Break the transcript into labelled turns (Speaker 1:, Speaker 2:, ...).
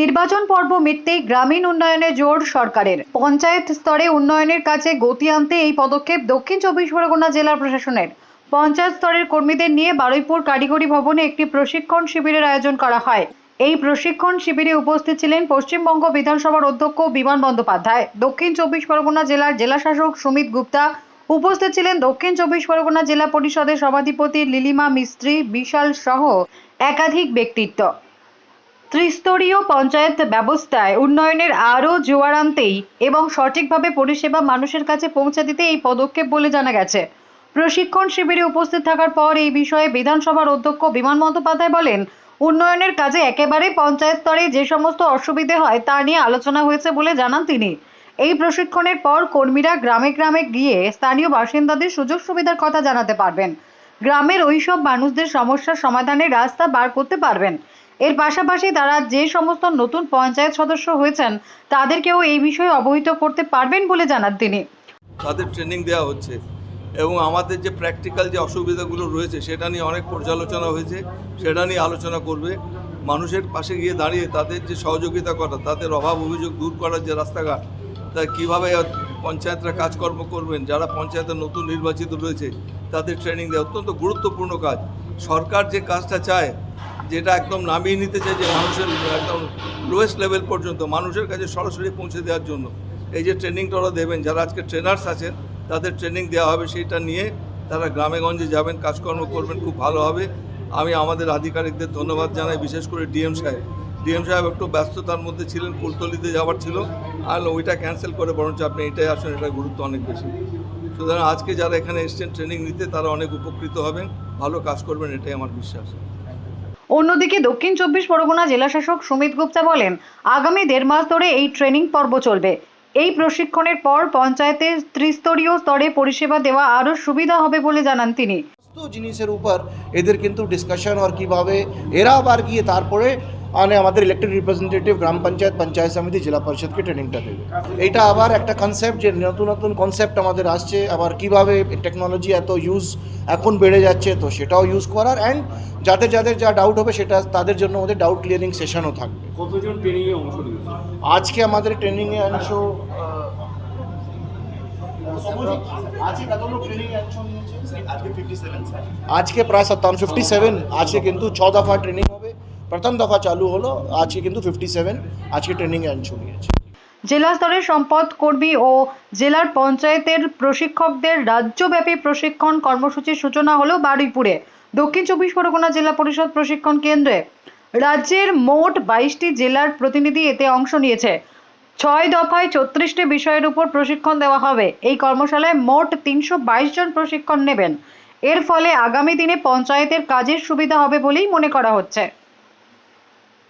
Speaker 1: নির্বাচন পর্ব মিটতেই গ্রামীণ উন্নয়নে জোর সরকারের। পঞ্চায়েত স্তরে উন্নয়নের কাজে গতি আনতে এই পদক্ষেপ দক্ষিণ চব্বিশ পরগনা জেলা প্রশাসনের। পঞ্চায়েত স্তরের কর্মীদের নিয়ে বারুইপুর কারিগরি ভবনে একটি প্রশিক্ষণ শিবিরের আয়োজন করা হয়। এই প্রশিক্ষণ শিবিরে উপস্থিত ছিলেন পশ্চিমবঙ্গ বিধানসভার অধ্যক্ষ বিমান বন্দ্যোপাধ্যায়, দক্ষিণ চব্বিশ পরগনা জেলার জেলাশাসক সুমিত গুপ্তা, উপস্থিত ছিলেন দক্ষিণ চব্বিশ পরগনা জেলা পরিষদের সভাধিপতি লিলিমা মিস্ত্রি, বিশাল সহ একাধিক ব্যক্তিত্ব। ত্রিস্তরীয় পঞ্চায়েত ব্যবস্থায় উন্নয়নের আরও জোয়ার আনতেই এবং সঠিকভাবে পরিষেবা মানুষের কাছে পৌঁছে দিতে এই পদক্ষেপ বলে জানা গেছে। প্রশিক্ষণ শিবিরে উপস্থিত থাকার পর এই বিষয়ে বিধানসভার অধ্যক্ষ বিমান বন্দ্যোপাধ্যায় বলেন, উন্নয়নের কাজে একেবারে পঞ্চায়েত স্তরে যে সমস্ত অসুবিধে হয় তা নিয়ে আলোচনা হয়েছে বলে জানান তিনি। এই প্রশিক্ষণের পর কর্মীরা গ্রামে গ্রামে গিয়ে স্থানীয় বাসিন্দাদের সুযোগ সুবিধার কথা জানাতে পারবেন। গ্রামের ওইসব মানুষদের সমস্যার সমাধানের রাস্তা বার করতে পারবেন। এর পাশাপাশি তারা যে সমস্ত নতুন পঞ্চায়েত সদস্য হয়েছেন, তাদেরকেও এই বিষয়ে অবহিত করতে পারবেন বলে জানান তিনি।
Speaker 2: তাদের ট্রেনিং দেওয়া হচ্ছে এবং আমাদের যে প্র্যাকটিক্যাল যে অসুবিধাগুলো রয়েছে, সেটা নিয়ে অনেক পর্যালোচনা হয়েছে, সেটা নিয়ে আলোচনা করবে। মানুষের পাশে গিয়ে দাঁড়িয়ে তাদের যে সহযোগিতা করা, তাদের অভাব অভিযোগ দূর করার যে রাস্তাঘাট, তা কীভাবে পঞ্চায়েতরা কাজকর্ম করবেন, যারা পঞ্চায়েতের নতুন নির্বাচিত রয়েছে, তাদের ট্রেনিং দেওয়া অত্যন্ত গুরুত্বপূর্ণ কাজ। সরকার যে কাজটা চায় যেটা একদম নামিয়ে নিতে চাই যে মানুষের, একদম লোয়েস্ট লেভেল পর্যন্ত, মানুষের কাছে সরাসরি পৌঁছে দেওয়ার জন্য। এই যে ট্রেনিংটা ওরা দেবেন, যারা আজকে ট্রেনার্স আছেন, তাদের ট্রেনিং দেওয়া হবে সেইটা নিয়ে তারা গ্রামে গঞ্জে যাবেন, কাজকর্ম করবেন, খুব ভালো হবে। আমি আমাদের আধিকারিকদের ধন্যবাদ জানাই, বিশেষ করে ডিএম সাহেব। ডিএম সাহেব একটু ব্যস্ততার মধ্যে ছিলেন, কুলতলিতে যাওয়ার ছিল। আর ওইটা ক্যান্সেল করে বরঞ্চ আপনি এটাই আসুন, এটার গুরুত্ব অনেক বেশি। সুতরাং আজকে যারা এখানে এসছেন ট্রেনিং নিতে তারা অনেক উপকৃত হবেন, ভালো কাজ করবেন, এটাই আমার বিশ্বাস।
Speaker 1: অন্যদিকে দক্ষিণ চব্বিশ পরগনা জেলাশাসক সুমিত গুপ্তা বলেন, আগামী দেড় মাস ধরে এই ট্রেনিং পর্ব চলবে। এই প্রশিক্ষণের পর পঞ্চায়েতের ত্রিস্তরীয় স্তরে পরিষেবা দেওয়া আরও সুবিধা হবে বলে জানান তিনি।
Speaker 3: জিনিসের উপর এদের কিন্তু ডিসকাশন আর কীভাবে এরা আবার গিয়ে তারপরে અને আমাদের ইলেকটেড রিপ্রেজেন্টেটিভ গ্রাম পঞ্চায়েত পঞ্চায়েত সমিতি জেলা পরিষদকে ট্রেনিংটা দেবে। এইটা আবার একটা কনসেপ্ট যে নতুন নতুন কনসেপ্ট আমাদের আসছে আবার কীভাবে টেকনোলজি এত ইউজ এখন বেড়ে যাচ্ছে তো সেটাও ইউজ করার অ্যান্ড যাদের যাদের যা ডাউট হবে সেটা তাদের জন্য আমাদের ডাউট ক্লিয়ারিং সেশনও থাকবে।
Speaker 4: কতজন ট্রেনিংয়ে অংশ
Speaker 3: আজকে আমাদের ট্রেনিংয়ে অংশ আজকে প্রায় সাতান্ন ফিফটি সেভেন আজকে কিন্তু ছ দফা ট্রেনিং হবে। প্রথম দফা চালু হলো, আজকে কিন্তু ফিফটি সেভেন আজকে ট্রেনিংয়ে অংশ নিয়েছে
Speaker 1: জেলা স্তরের সম্পদ কর্মী ও জেলার পঞ্চায়েতের প্রশিক্ষকদের রাজ্যব্যাপী প্রশিক্ষণ কর্মসূচির সূচনা হলো বারুইপুরে। দক্ষিণ চব্বিশ পরগনা জেলা পরিষদ প্রশিক্ষণ কেন্দ্রে। রাজ্যের মোট বাইশটি জেলার প্রতিনিধি এতে অংশ নিয়েছে। ছয় দফায় ছত্রিশটি বিষয়ের উপর প্রশিক্ষণ দেওয়া হবে। এই কর্মশালায় মোট তিনশো বাইশ জন প্রশিক্ষণ নেবেন। এর ফলে আগামী দিনে পঞ্চায়েতের কাজের সুবিধা হবে বলেই মনে করা হচ্ছে।